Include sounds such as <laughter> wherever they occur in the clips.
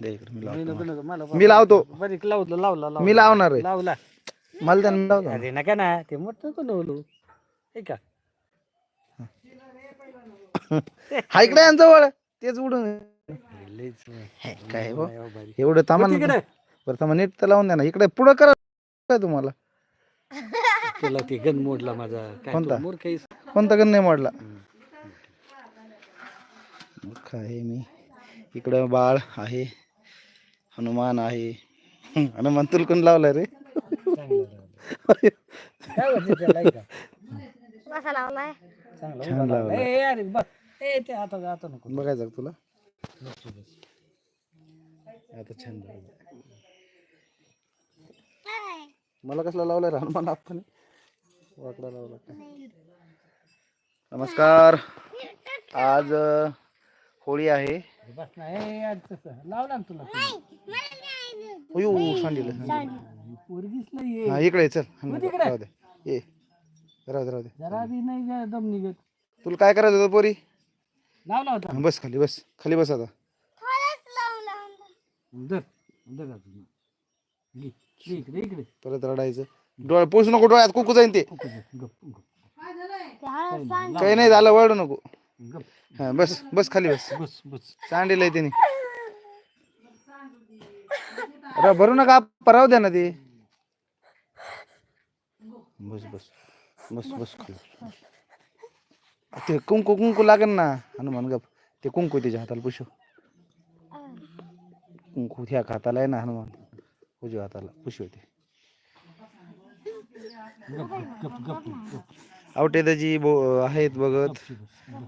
दे इकडे मी नको, लावतो नको, मला मी लावतो. बरीक लावलं लावला लावला. मी लावणार आहे. लावला. मला त्यानं लावतो. अरे नका ना ते मोठं नको लावलो हे का? <laughs> हा इकडे आहे ना जवळ तेच उडून हे, काय हो? नाही. एवढं तामान तिकडे. बरं नीट तर लावून द्या ना. इकडे पुढं करा काय तुम्हाला? तुला ते गन मोडला माझा. काय कोणता? तू मूर्ख आहेस? कोणता गण नाही मोडला? आहे मी. इकडं बाळ आहे. हनुमान आहे. हनुमान तुला कोण लावलं रे? छान लावलं. लावला. ए, अरे बघ. ए, ते आता आता नको. बघायचं तुला. आता छान. मला कसला लावलाय हनुमान? आपण वाकडा लावला काय नमस्कार. आज होळी आहे. बस ना ए, अरे तसं. लावला ना तुला अयो सांडील पोरगीच नाही हा इकडे ये, चल. हो, तिकडे. राहू दे. ये. राहू दे राहू दे. जरा बी नाही जा- दम निघत. तुला काय करायचं होतं पोरी? लावला होता. हा, बस खाली बस. खाली बस आता. दर दर आता. घे. घे इकडे इकडे. परत रडायचं. डोळ्या पोचू नको डोळ्यात कुकू जाईन ते. गप गप. गप काही नाही झालं वळू नको. गप. हा बस बस खाली बस. बस बस. सांडेल आहे त्याने अरे भरू नका राहू द्या ना ते. बस बस. बस बस खाली. ते कुंकू कुंकू लागेल ना. हनुमान गप. ते कुंकू त्याच्या हाताला पुशव. कुंकू ह्या हाताला आहे ना हनुमान. उजव्या हाताला पुशव ते. गप गप गप गप. आवटेदाजी बो आहेत बघत.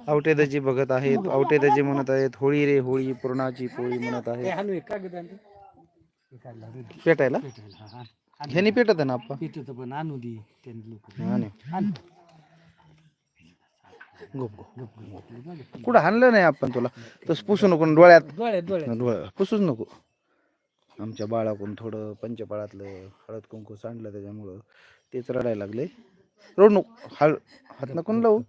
आवटेदाजी बघत आहेत. आवटेदाजी म्हणत आहेत होळी रे होळी पूर्णाची पोळी म्हणत आहेत? हे रे. पेटायला. ह्यानी पेटत आहे ना आप्पा? पेटवतं पण आणू दे. कुठं हाणलं नाही आपण तुला? तसं पुसू नको डोळ्यात. डोळे डोळे डोळ्या पुसूच नको. आमच्या बाळाकडून थोडं पंचपाळातलं हळद कुंकू सांडलं त्याच्यामुळं तेच रडायला लागले. रोड नको हळ हात नको ना लावू?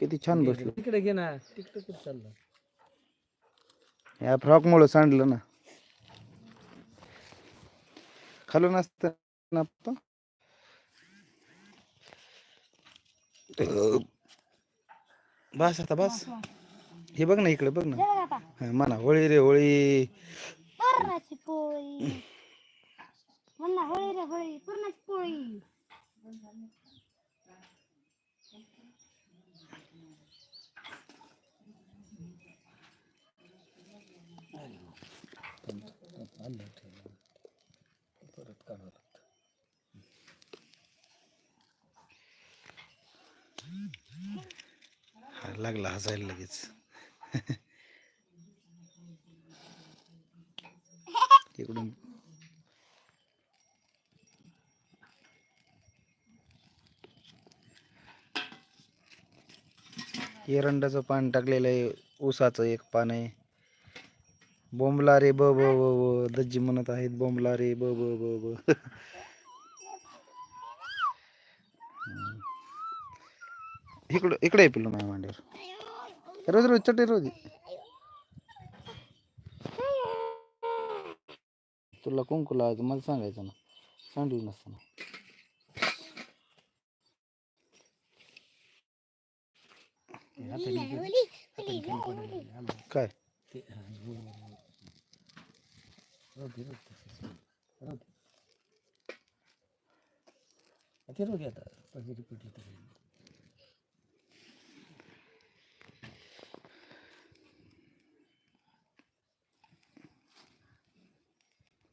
किती छान बसलो. तिकडे घे ना तिकडे कुठं चाललं. या फ्रॉकमुळं सांडलं ना. खालून असतं ना. बस आता बस. हे बघ ना इकडे बघ ना. हा, म्हणा होळी रे होळी. पूर्णाची पोळी म्हणा होळी रे होळी पूर्णाची पोळी परत काढावं लागतं हा, लागला हसायला लगेच इकडून एरंडाचं पान टाकलेलं आहे ऊसाचं एक पान आहे. बोंबला रे ब ब ब ब दज्जी म्हणत आहेत बोंबला रे ब ब ब. ब इकडं इकडे पिल्लू माझ्या मांडीवर. रोज रोज चटे रोज तुला कुंकू लावायचं मला सांगायचं ना. सांडलं नसतं ना ते हाताने घे. हाताने घेऊन पडायला लागले. आलं. काय ते हा, बरोबर, बरोबर. राहू दे, राहू दे तसंच. राहू दे. हा, ते राहू दे आता पगडी पडली तरी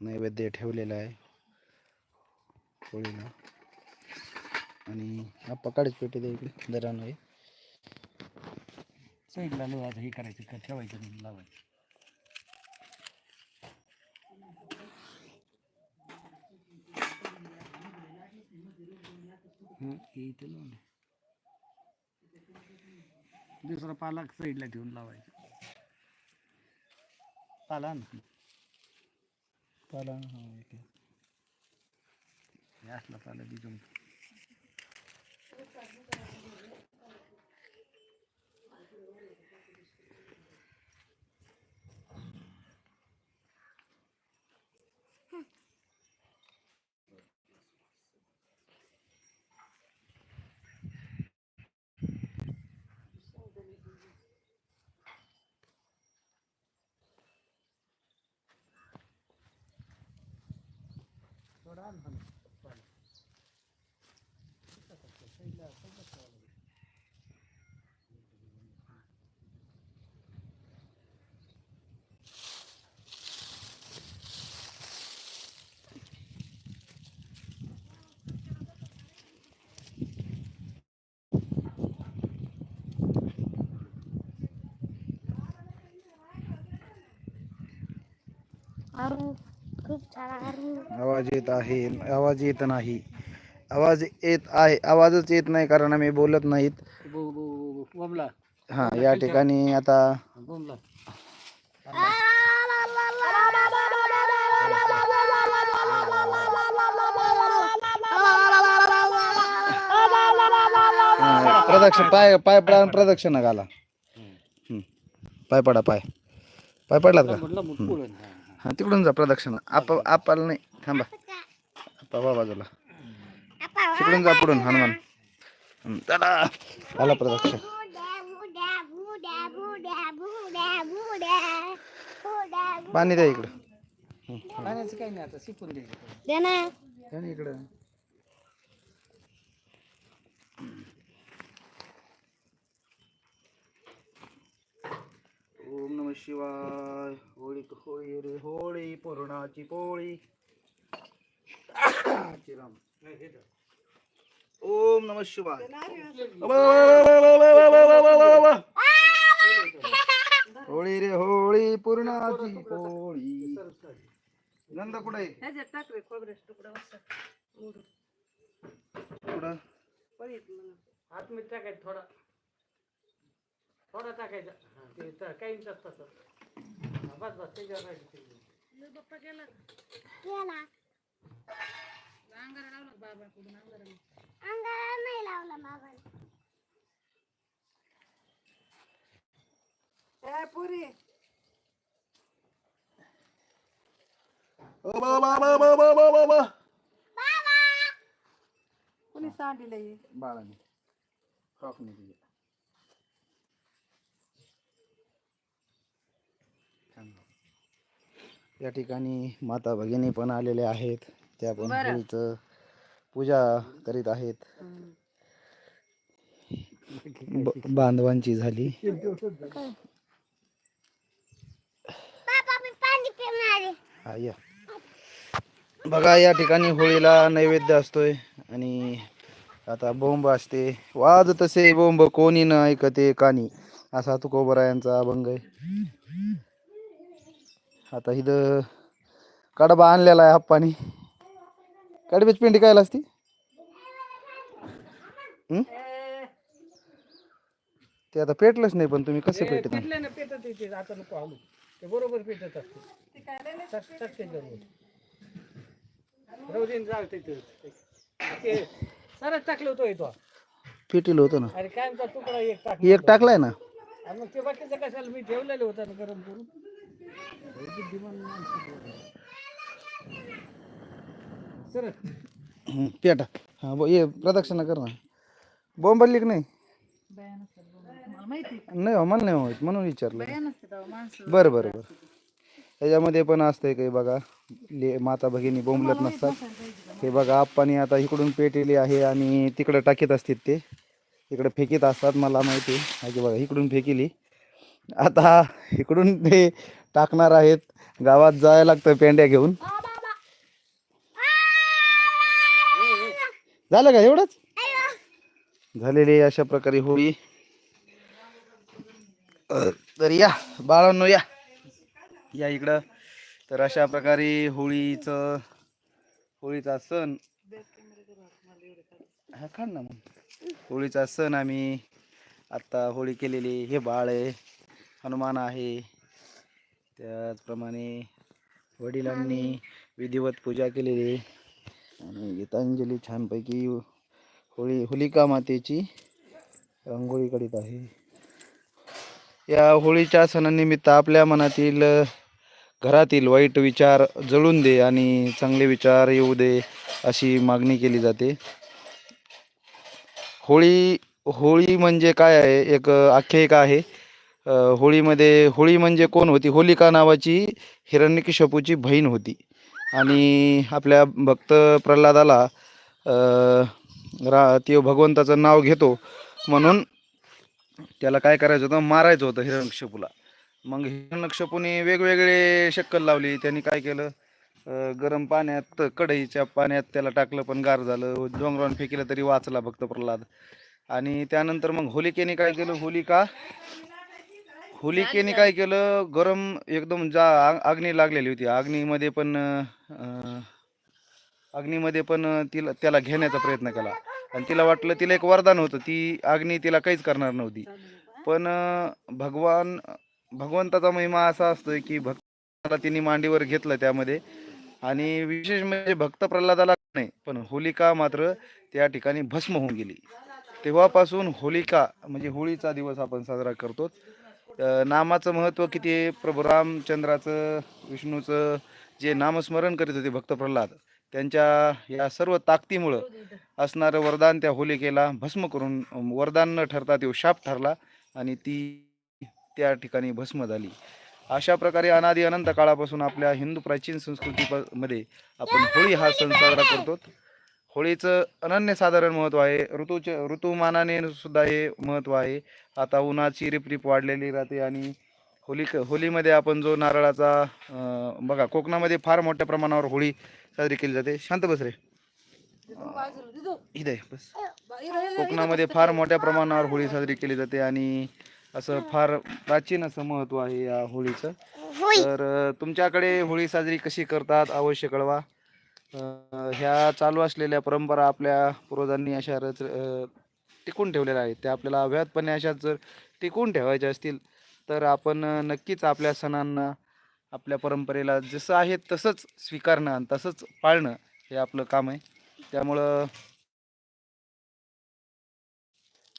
नैवेद्य ठेवलेला आहे. होळीला आणि काढीच पेटी द्या इकडे. दरानं आहे साईडला लय आता हे करायचं का ठेवायचं नाही लावायचं. लावून. दुसरा पाला साईडला ठेवून लावायचा. पाला ना पाला असला पाला बी जमतो Soranham. खूप छान आवाज येत आहे आवाज येत नाही. आवाज येत आहे आवाजच येत नाही कारण आम्ही बोलत नाहीत. हा या ठिकाणी आता बोंबला. प्रदक्षिण पाय पाय पडा प्रदक्षिणा घाला. हम्म. पाय पडा पाय. पाय पडलात का? हा तिकडून जा प्रदक्षिणा. आप आपाला नाही. थांबा. आपा बाजूला. तिकडून जा पुढून हनुमान. चला. आला प्रदक्षिण. पाणी द्या इकडं पाण्याचं काही नाही आता शिकून द्यायचं दे ना. द्या इकडं. ओम नम शिवाय होळी होळी रे होळी पूर्णाची पोळी ओम नम शिवाय होळी रे होळी पूर्णाची पोळी नंद कुठे कुठं आतमध्ये टाकायचं थोडा थोडं टाकायचं. तर काही इंटरेस्ट तसं बस बस त्याच्यावर राहिली ते. बाप्पा केला. केला. अंगारा लावला बाबाकडून? अंगारा नाही लावला बाबा ए पुरी. ओ बाबा बाबा बाबा बाबा सांडिलं हे? बाळाने. फ्रॉक नाही दिली. या ठिकाणी माता भगिनी पण आलेले आहेत. त्या पण होळीचं पूजा करीत आहेत. ब- बांधवांची झाली. बाबा मी पाणी पिणार आहे. हा या. बघा या ठिकाणी होळीला नैवेद्य असतोय आणि आता बोंब असते. वाज तसे बोंब कोणी न ऐकते कानी. असा तुकोबरायांचा अभंग आहे. आता इथं कडबा आणलेला आहे हप्पानी. कडबीच पिंडी कायला असती? ते आता पेटलंच नाही पण तुम्ही कसं पेटत? बरोबर पेटत टाकलं होतं पेटील होतो ना. अरे काय तुकडा एक टाकलाय ना. मग ते बाकीचं कशाला मी ठेवलेलं होतं ना गरम करून? सर पेटा. हा बो ये प्रदक्षिणा कर ना. बॉम्ब की नाही? नाही हो मला नाही माहीत म्हणून विचारलं. बरं बरं बरं. त्याच्यामध्ये पण असतंय काही बघा. ले माता भगिनी बोंबलत नसतात. हे बघा आप्पानी आता इकडून पेटेली आहे आणि तिकडं टाकीत असतात ते. इकडं फेकीत असतात मला माहिती आहे. की बघा इकडून फेकिली. आता इकडून ते टाकणार आहेत. गावात जायला लागतं पेंड्या घेऊन. झालं का एवढंच? झालेली अशा प्रकारे होळी. तर या बाळांनो या. या इकडं. तर अशा प्रकारे होळीचं होळीचा सण. हा काढ ना मग. होळीचा सण आम्ही आत्ता होळी केलेली हे बाळ आहे. हनुमान आहे. त्याचप्रमाणे वडिलांनी विधिवत पूजा केलेली. आणि गीतांजली छानपैकी होळी होलिका मातेची रांगोळी काढीत आहे. या होळीच्या सणानिमित्त आपल्या मनातील घरातील वाईट विचार जळून दे आणि चांगले विचार येऊ दे अशी मागणी केली जाते. होळी होळी म्हणजे काय आहे? एक आख्यायिका आहे. होळीमध्ये होळी म्हणजे कोण होती? होलिका नावाची हिरण्यकिशपूची बहीण होती. आणि आपल्या भक्त प्रल्हादाला रा ते भगवंताचं नाव घेतो. म्हणून त्याला काय करायचं होतं? मारायचं होतं हिरण्यक्षपूला मग हिरण्यक्षपूने वेगवेगळे शक्कल लावली. त्यांनी काय केलं? गरम पाण्यात कढईच्या पाण्यात त्याला टाकलं पण गार झालं. डोंगरावर फेकलं तरी वाचला भक्त प्रल्हाद. आणि त्यानंतर मग होलिकेने काय केलं? होलिका होलिकेने काय केलं? गरम एकदम जा अग्नी लागलेली होती. अग्नीमध्ये पण अग्नीमध्ये पण तिला त्याला घेण्याचा प्रयत्न केला. आणि तिला वाटलं तिला एक वरदान होतं. ती अग्नी तिला काहीच करणार नव्हती. पण भगवान भगवंताचा महिमा असा असतोय की भक्ताला तिने मांडीवर घेतलं त्यामध्ये. आणि विशेष म्हणजे भक्त प्रल्हादाला नाही पण होलिका मात्र त्या ठिकाणी भस्म होऊन गेली. तेव्हापासून होलिका म्हणजे होळीचा दिवस आपण साजरा करतो नामाचं महत्त्व किती प्रभू रामचंद्राचं विष्णूचं जे नामस्मरण करीत होते भक्त प्रल्हाद त्यांच्या या सर्व ताकदीमुळं असणारं वरदान त्या होलिकेला भस्म करून वरदान न ठरता तो शाप ठरला आणि ती त्या ठिकाणी भस्म झाली. अशा प्रकारे अनादी अनंत काळापासून आपल्या हिंदू प्राचीन संस्कृती आपण होळी हा सण साजरा करतो होळीचं अनन्यसाधारण महत्त्व आहे. ऋतूचे ऋतुमानाने सुद्धा हे महत्त्व आहे. आता उन्हाची रिपरिप वाढलेली राहते आणि होली होलीमध्ये आपण जो नारळाचा बघा कोकणामध्ये फार मोठ्या प्रमाणावर होळी साजरी केली जाते. शांत बस रे. इथे बस. कोकणामध्ये फार मोठ्या प्रमाणावर होळी साजरी केली जाते आणि असं फार प्राचीन असं महत्त्व आहे या होळीचं. होळी. तर तुमच्याकडे होळी साजरी कशी करतात? अवश्य कळवा. ह्या चालू असलेल्या परंपरा आपल्या पूर्वजांनी अशा रच टिकून ठेवलेल्या आहेत. त्या आपल्याला अव्याहतपणे अशा जर टिकून ठेवायच्या असतील तर आपण नक्कीच आपल्या सणांना आपल्या परंपरेला जसं आहे तसंच स्वीकारणं आणि तसंच पाळणं हे आपलं काम आहे. त्यामुळं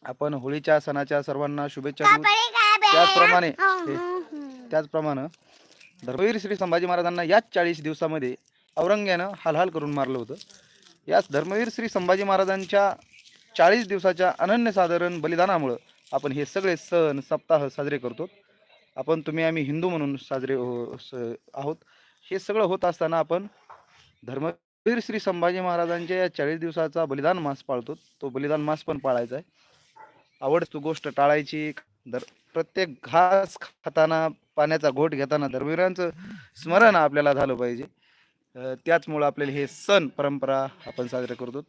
आपण होळीच्या सणाच्या सर्वांना शुभेच्छा देऊ त्याचप्रमाणे त्याचप्रमाणे धर्मवीर श्री संभाजी महाराजांना याच चाळीस दिवसामध्ये औरंग्यानं हालहाल करून मारलं होतं. याच धर्मवीर श्री संभाजी महाराजांच्या चाळीस दिवसाच्या अनन्यसाधारण बलिदानामुळं आपण हे सगळे सण सप्ताह साजरे करतो. आपण तुम्ही आम्ही हिंदू म्हणून साजरे हो स- आहोत. हे सगळं होत असताना आपण धर्मवीर श्री संभाजी महाराजांच्या या चाळीस दिवसाचा बलिदान मास पाळतो. तो बलिदान मास पण पाळायचा आहे. आवडतो गोष्ट टाळायची. दर प्रत्येक घास खाताना पाण्याचा घोट घेताना धर्मवीरांचं स्मरण आपल्याला झालं पाहिजे. त्याचमुळं आपल्याला हे सण परंपरा आपण साजरे करतो.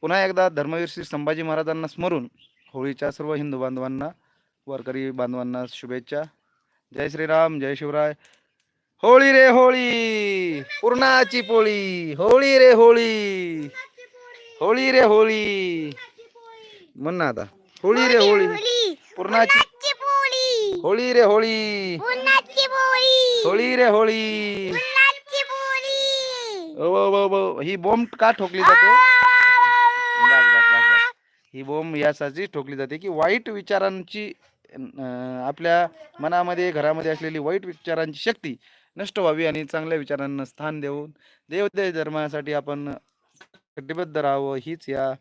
पुन्हा एकदा धर्मवीर श्री संभाजी महाराजांना स्मरून होळीच्या सर्व हिंदू बांधवांना वारकरी बांधवांना शुभेच्छा. जय श्रीराम जय शिवराय. होळी रे होळी पूर्णाची पोळी होळी रे होळी होळी रे होळी. म्हण ना आता होळी रे होळी पूर्णाची होळी रे होळी होळी रे होळी पुन्हाची पोळी ओ, ओ, ओ, ओ, ही बॉम्ब का ठोकली जाते बस, बस, बस, बस. ही बॉम्ब यासाठी ठोकली जाते की वाईट विचारांची आपल्या मनामध्ये घरामध्ये असलेली वाईट विचारांची शक्ती नष्ट व्हावी आणि चांगल्या विचारांना स्थान देऊन देवदेव धर्मासाठी आपण कटिबद्ध राहावं हीच या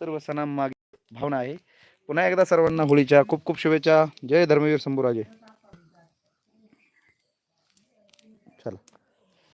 सर्व सणांमागे भावना आहे पुन्हा एकदा सर्वांना होळीच्या खूप खूप शुभेच्छा जय धर्मवीर शंभूराजे चला